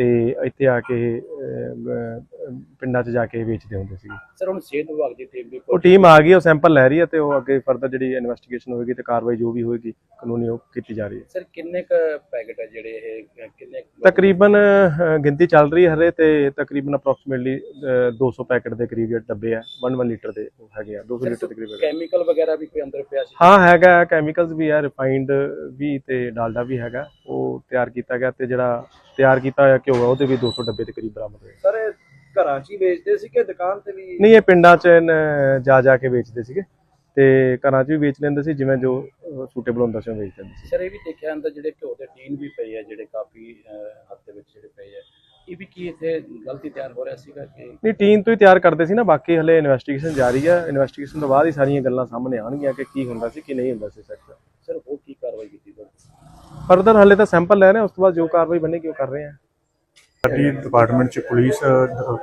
ਤੇ ਇੱਥੇ ਆ ਕੇ ਪਿੰਡਾਂ 'ਚ ਜਾ ਕੇ ਵੇਚਦੇ ਹੁੰਦੇ ਸੀ ਸਰ ਹੁਣ ਸਿਹਤ ਵਿਭਾਗ ਦੀ ਟੀਮ ਵੀ ਉਹ ਟੀਮ ਆ ਗਈ ਉਹ ਸੈਂਪਲ ਲੈ ਰਹੀ ਹੈ ਤੇ ਉਹ ਅੱਗੇ ਫਰਦਰ ਜਿਹੜੀ ਇਨਵੈਸਟੀਗੇਸ਼ਨ ਹੋਏਗੀ ਤੇ ਕਾਰਵਾਈ ਜੋ ਵੀ ਹੋਏਗੀ ਕਾਨੂੰਨੀ ਉਹ ਕੀਤੀ ਜਾ ਰਹੀ ਹੈ। ਸਰ ਕਿੰਨੇ ਕ ਪੈਕੇਟ ਹੈ ਜਿਹੜੇ ਇਹ ਕਿੰਨੇ ਤਕਰੀਬਨ ਗਿਣਤੀ ਚੱਲ ਰਹੀ ਹੈ ਹਰੇ ਤੇ ਤਕਰੀਬਨ ਅਪਰੋਕਸੀਮੇਟਲੀ 200 ਪੈਕੇਟ ਦੇ ਕਰੀਬ ਜਿਹੜੇ ਡੱਬੇ ਆ 1 1 ਲੀਟਰ ਦੇ ਹੈਗੇ ਆ 200 ਲੀਟਰ ਦੇ ਕਰੀਬ ਆ। ਕੈਮੀਕਲ ਵਗੈਰਾ ਵੀ ਕੋਈ ਅੰਦਰ ਪਿਆ ਸੀ? ਹਾਂ ਹੈਗਾ ਕੈਮੀਕਲਸ ਵੀ ਹੈ ਰਿਫਾਈਨਡ ਵੀ ਤੇ ਡਾਲਡਾ ਵੀ ਹੈਗਾ ਉਹ ਤਿਆਰ ਕੀਤਾ ਗਿਆ ਤੇ ਜਿਹੜਾ ਤਿਆਰ ਕੀਤਾ ਹੋਇਆ ਘਿਓ ਆ ਉਹਦੇ ਵੀ 200 ਡੱਬੇ ਦੇ ਕਰੀਬ ਬਰਾਮਦ ਹੋਏ। ਸਰ ਇਹ ਘਰਾਂ 'ਚ ਹੀ ਵੇਚਦੇ ਸੀ ਕਿ ਦੁਕਾਨ ਤੇ ਵੀ? ਨਹੀਂ ਇਹ ਪਿੰਡਾਂ 'ਚ ਨ- ਜਾ ਜਾ ਕੇ ਵੇਚਦੇ ਸੀਗੇ। ਤੇ ਘਰਾਂ 'ਚ ਵੀ ਵੇਚ ਲੈਂਦੇ ਸੀ ਜਿਵੇਂ ਜੋ ਸੂਟੇਬਲ ਹੁੰਦਾ ਸੀ ਉਹ ਵੇਚ ਲੈਂਦੇ ਸੀ। ਸਰ ਇਹ ਵੀ ਦੇਖਿਆ ਅੰਦਰ ਜਿਹੜੇ ਘਿਓ ਦੇ ਟੀਨ ਵੀ ਪਏ ਆ ਜਿਹੜੇ ਕਾਫੀ ਅ, ਹੱਦ ਦੇ ਵਿੱਚ ਜਿਹੜੇ ਪਏ ਆ ਇਹ ਵੀ ਕੀ ਇੱਥੇ ਗਲਤੀ ਤਿਆਰ ਹੋ ਰਿਹਾ ਸੀਗਾ ਕਿ? ਨਹੀਂ ਟੀਮ ਤੋਂ ਹੀ ਤਿਆਰ ਕਰਦੇ ਸੀ ਨਾ ਬਾਕੀ ਹਲੇ ਇਨਵੈਸਟੀਗੇਸ਼ਨ ਜਾਰੀ ਹੈ ਇਨਵੈਸਟੀਗੇਸ਼ਨ ਤੋਂ ਬਾਅਦ ਹੀ ਸਾਰੀਆਂ ਗੱਲਾਂ ਸਾਹਮਣੇ ਆਉਣਗੀਆਂ ਕਿ ਕੀ ਹੁੰਦਾ ਸੀ ਕੀ ਨਹੀਂ ਹੁੰਦਾ ਸੀ ਸੈਕਟਰ ਸਰ ਉਹ ਕੀ ਕਾਰਵਾਈ ਕੀਤੀ ਤੁਹਾਡੀ ਫਰਦਰ ਹਲੇ ਤਾਂ ਸੈਂਪਲ ਲੈ ਰਹੇ ਹਾਂ, ਉਸ ਤੋਂ ਬਾਅਦ ਜੋ ਕਾਰਵਾਈ ਬਣੇਗੀ ਉਹ ਕਰ ਰਹੇ ਹਾਂ। ਸਾਡੀ ਡਿਪਾਰਟਮੈਂਟ ਚ ਪੁਲਿਸ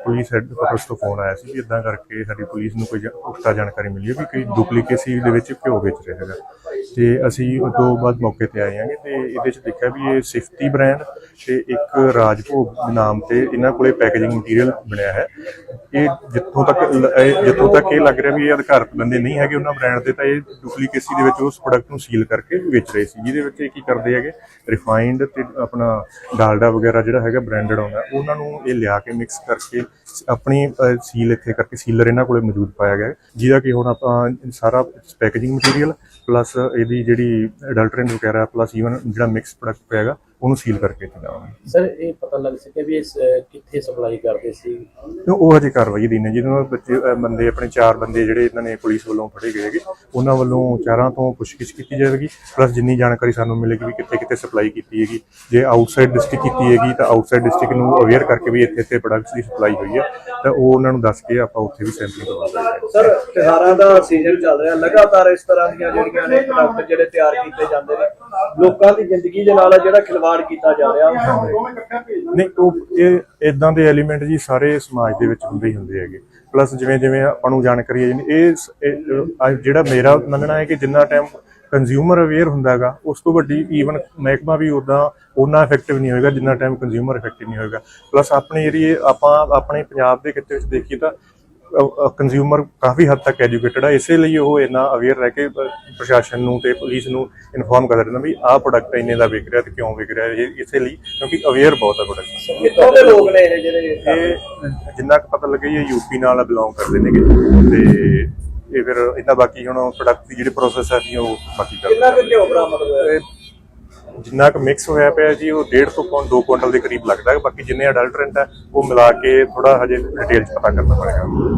ਪੁਲਿਸ ਹੈਡਕੁਆਟਰਸ ਤੋਂ ਫੋਨ ਆਇਆ ਸੀ ਕਿ ਇਦਾਂ ਕਰਕੇ ਸਾਡੀ ਪੁਲਿਸ ਨੂੰ ਕੋਈ ਉਕਤਾ ਜਾਣਕਾਰੀ ਮਿਲੀ ਹੈ ਵੀ ਕੋਈ ਡੁਪਲੀਕੇਸੀ ਦੇ ਵਿੱਚ ਘਿਓ ਵੇਚ ਰਿਹਾ ਹੈਗਾ। ਤੇ ਅਸੀਂ ਉਹ ਤੋਂ ਬਾਅਦ ਮੌਕੇ ਤੇ ਆਏ ਆਂਗੇ ਤੇ ਇਹਦੇ ਚ ਦੇਖਿਆ ਵੀ ਇਹ ਸਿਫਤੀ ਬ੍ਰਾਂਡ ਤੇ ਇੱਕ ਰਾਜਭੋਗ ਦੇ ਨਾਮ ਤੇ ਇਹਨਾਂ ਕੋਲੇ ਪੈਕੇਜਿੰਗ ਮਟੀਰੀਅਲ ਬਣਿਆ ਹੈ। ਇਹ ਜਿੱਥੋਂ ਤੱਕ ਲ- ਇਹ ਜਿੱਥੋਂ ਤੱਕ ਇਹ ਲੱਗ ਰਿਹਾ ਵੀ ਇਹ ਅਧਿਕਾਰਤ ਬੰਦੇ ਨਹੀਂ ਹੈਗੇ ਉਹਨਾਂ ਬ੍ਰਾਂਡ ਦੇ, ਤਾਂ ਇਹ ਡੁਪਲੀਕੇਸੀ ਦੇ ਵਿੱਚ ਉਸ ਪ੍ਰੋਡਕਟ ਨੂੰ ਸੀਲ ਕਰਕੇ ਵੇਚ ਰਹੇ ਸੀ। ਜਿਹਦੇ ਵਿੱਚ ਇਹ ਕੀ ਕਰਦੇ ਹੈਗੇ? ਰਿਫਾਈਨਡ ਤੇ ਆਪਣਾ ਡਾਲਡਾ ਵਗੈਰਾ ਜਿਹੜਾ ਹੈਗਾ ਬ੍ਰਾਂਡਡ ਆਉਂਦਾ, ਉਹਨਾਂ ਨੂੰ ਇਹ ਲਿਆ ਕੇ ਮਿਕਸ ਕਰਕੇ ਆਪਣੀ ਸੀਲ ਇੱਥੇ ਕਰਕੇ ਸੀਲਰ ਇਹਨਾਂ ਕੋਲੇ ਮੌਜੂਦ ਪਾਇਆ ਗਿਆ। ਜਿਹਦਾ ਕਿ ਹੁਣ ਆਪਾਂ ਸਾਰਾ ਪੈਕੇਜਿੰਗ ਮਟੀਰੀਅਲ ਪਲੱਸ ਇਹਦੀ ਜਿਹੜੀ ਅਡਲਟਰੈਂਟ ਵਗੈਰਾ ਪਲੱਸ ਈਵਨ ਜਿਹੜਾ ਮਿਕਸ ਪ੍ਰੋਡਕਟ ਪਿਆਗਾ ਉਹਨੂੰ ਸੀਲ ਕਰਕੇ ਇੱਥੇ ਲਾਵਾਂਗੇ ਸਰ ਇਹ ਪਤਾ ਲੱਗ ਸਕਿਆ ਵੀ ਇਹ ਸ- ਕਿੱਥੇ ਸਪਲਾਈ ਕਰਦੇ ਸੀ? ਤੇ ਉਹ ਹਜੇ ਕਾਰਵਾਈ ਦੀ ਨੇ ਜਿਹਦੇ ਨਾਲ ਬੱਚੇ ਅਹ ਬੰਦੇ ਆਪਣੇ ਚਾਰ ਬੰਦੇ ਜਿਹੜੇ ਇਹਨਾਂ ਨੇ ਪੁਲਿਸ ਵੱਲੋਂ ਫੜੇ ਗਏ ਹੈਗੇ ਉਹਨਾਂ ਵੱਲੋਂ ਚਾਰਾਂ ਤੋਂ ਪੁੱਛਗਿੱਛ ਕੀਤੀ ਜਾਵੇਗੀ। ਪਲੱਸ ਜਿੰਨੀ ਜਾਣਕਾਰੀ ਸਾਨੂੰ ਮਿਲੇਗੀ ਵੀ ਕਿੱਥੇ ਕਿੱਥੇ ਸਪਲਾਈ ਕੀਤੀ ਹੈਗੀ ਜੇ ਆਊਟਸਾਈਡ ਡਿਸਟ੍ਰਿਕਟ ਕੀਤੀ ਹੈਗੀ ਤਾਂ ਆਊਟਸਾਈਡ ਡਿਸਟ੍ਰਿਕਟ ਨੂੰ ਅਵੇਅਰ ਕਰਕੇ ਵੀ ਇੱਥੇ ਇੱਥੇ ਪ੍ਰੋਡਕਟਸ ਦੀ ਸਪਲਾਈ ਹੋਈ ਹੈ ਤਾਂ ਉਹ ਉਹਨਾਂ ਨੂੰ ਦੱਸ ਕੇ ਆਪਾਂ ਉੱਥੇ ਵੀ ਸੈਂਪਲਿੰਗ ਕਰਵਾਵਾਂਗੇ ਸਰ ਤਿਉਹਾਰਾਂ ਦਾ ਸੀਜ਼ਨ ਚੱਲ ਰਿਹਾ ਲਗਾਤਾਰ ਇਸ ਤਰ੍ਹਾਂ ਦੀਆਂ ਜਿਹੜੀਆਂ ਨੇ ਪ੍ਰੋਡਕਟ ਜਿਹੜੇ ਤਿਆਰ ਕੀਤੇ ਜਾਂਦੇ ਨੇ ਲੋਕਾਂ ਦੀ ਜ਼ਿੰਦਗੀ ਦੇ ਨਾਲ ਜਿਹੜਾ ਖਿਲਵਾੜ ਕੀਤਾ ਜਾ ਰਿਹਾ। ਨਹੀਂ ਉਹ ਇਹ ਇਦਾਂ ਦੇ ਐਲੀਮੈਂਟ ਜੀ ਸਾਰੇ ਸਮਾਜ ਦੇ ਵਿੱਚ ਹੁੰਦੇ ਹੀ ਹੁੰਦੇ ਹੈਗੇ। ਪਲੱਸ ਜਿਵੇਂ ਜਿਵੇਂ ਆਪਾਂ ਨੂੰ ਜਾਣਕਾਰੀ ਹੈ ਜੀ ਇਹ ਜਿਹੜਾ ਮੇਰਾ ਮੰਨਣਾ ਹੈ ਕਿ ਜਿੰਨਾ ਟਾਈਮ ਕੰਜ਼ਿਊਮਰ ਅਵੇਅਰ ਹੁੰਦਾ ਹੈਗਾ ਉਸ ਤੋਂ ਵੱਡੀ ਈਵਨ ਮਹਿਕਮਾ ਵੀ ਉਦਾਂ ਉਹਨਾਂ ਇਫੈਕਟਿਵ ਨਹੀਂ ਹੋਏਗਾ ਜਿੰਨਾ ਟਾਈਮ ਕੰਜ਼ਿਊਮਰ ਇਫੈਕਟਿਵ ਨਹੀਂ ਹੋਏਗਾ। ਪਲੱਸ ਆਪਣੇ ਏਰੀਏ ਆਪਾਂ ਆਪਣੇ ਪੰਜਾਬ ਦੇ ਖਿੱਤੇ ਵਿੱਚ ਦੇਖੀਏ ਤਾਂ ਕੰਜ਼ਿਊਮਰ ਕਾਫੀ ਹੱਦ ਤੱਕ ਐਜੂਕੇਟਡ ਹੈ ਇਸੇ ਲਈ ਉਹ ਇੰਨਾ ਅਵੇਅਰ ਰਹਿ ਕੇ ਪ੍ਰਸ਼ਾਸਨ ਨੂੰ ਤੇ ਪੁਲਿਸ ਨੂੰ ਇਨਫੋਰਮ ਕਰ ਦਿੰਦਾ ਵੀ ਆਹ ਪ੍ਰੋਡਕਟ ਇੰਨੇ ਦਾ ਵਿਕ ਰਿਹਾ ਤੇ ਕਿਉਂ ਵਿਕ ਰਿਹਾ ਇਹ ਇਸੇ ਲਈ ਕਿਉਂਕਿ ਅਵੇਅਰ ਬਹੁਤ ਹੈ ਪ੍ਰੋਡਕਟ ਕਿੱਥੋਂ ਦੇ ਲੋਕ ਨੇ ਇਹ ਜਿਹੜੇ ਇਹ ਜਿੰਨਾ ਕੁ ਪਤਾ ਲੱਗਿਆ ਇਹ ਯੂਪੀ ਨਾਲ ਬਿਲੋਂਗ ਕਰਦੇ ਨੇਗੇ। ਤੇ ਇਹ ਫਿਰ ਇਹਨਾਂ ਬਾਕੀ ਹੁਣ ਪ੍ਰੋਡਕਟ ਦੀ ਜਿਹੜੀ ਪ੍ਰੋਸੈਸ ਹੈ ਜੀ ਉਹ ਬਾਕੀ ਕਿੰਨਾ ਕਰਦੇ ਕੁ ਘਿਓ ਬਰਾਮਦ ਹੋਇਆ? ਜਿੰਨਾ ਕੁ ਮਿਕਸ ਹੋਇਆ ਪਿਆ ਜੀ ਉਹ 1.5 ਤੋਂ ਪੌਣ 2 ਕੁਇੰਟਲ ਦੇ ਕਰੀਬ ਲੱਗਦਾ। ਹੈ ਬਾਕੀ ਜਿੰਨੇ ਅਡਲਟਰੈਂਟ ਹੈ ਉਹ ਮਿਲਾ ਕੇ ਥੋੜਾ ਹਜੇ ਡਿਟੇਲ ਚ ਪਤਾ ਕਰਨਾ ਪੜੇਗਾ